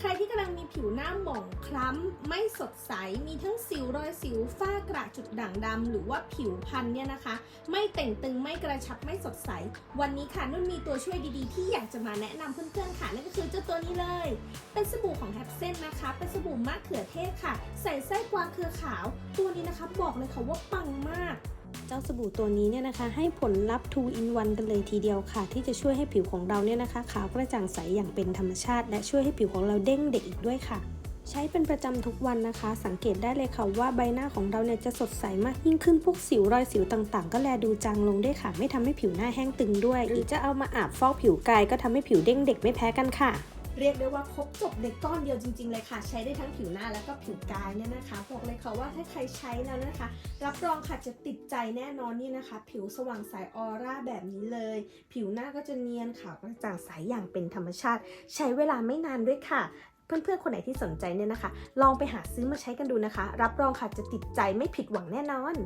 ใครที่กำลังมีผิวหน้าหมองคล้ำ ไม่สดใส มีทั้งสิวรอยสิวฝ้ากระจุดด่างดำหรือว่าผิวพันเนี่ยนะคะ ไม่เต่งตึงไม่กระชับไม่สดใส วันนี้ค่ะนุ่นมีตัวช่วยดีๆ ที่อยากจะมาแนะนำเพื่อนๆค่ะนั่นก็คือเจ้าตัวนี้เลย เป็นสบู่ของแฮปเซนนะคะ เป็นสบู่มะเขือเทศค่ะ ใส่ไส้กวางเครือขาว ตัวนี้นะคะบอกเลยค่ะว่าปังมาก เจ้าสบู่ตัวนี้เนี่ยนะคะ ให้ผลลัพธ์ 2 in 1 กันเลยทีเดียวค่ะ ที่จะช่วยให้ผิวของเราเนี่ยนะคะขาวกระจ่างใสอย่างเป็นธรรมชาติ และช่วยให้ผิวของเราเด้งเด็กอีกด้วยค่ะใช้เป็นประจำทุกวันนะคะ สังเกตได้เลยค่ะว่าใบหน้าของเราเนี่ยจะสดใสมากยิ่งขึ้นพวกสิวรอยสิวต่างๆ ก็แลดูจางลงด้วยค่ะ ไม่ทำให้ผิวหน้าแห้งตึงด้วย หรือจะเอามาอาบฟอกผิวกายก็ทำให้ผิวเด้งเด็กไม่แพ้กันค่ะ เรียกได้ว่าครบจบในก้อนเดียวจริง ๆ เลยค่ะ ใช้ได้ทั้งผิวหน้าแล้วก็ผิวกายเนี่ยนะคะบอกเลยค่ะว่าถ้าใครใช้แล้วนะคะ รับรองค่ะจะติดใจแน่นอนนี่นะคะ ผิวสว่างใสออร่าแบบนี้เลย ผิวหน้าก็จะเนียนขาวกระจ่างใสอย่างเป็นธรรมชาติ ใช้เวลาไม่นานด้วยค่ะเพื่อนๆ คนไหนที่สนใจเนี่ยนะคะ ลองไปหาซื้อมาใช้กันดูนะคะ รับรองค่ะจะติดใจไม่ผิดหวังแน่นอน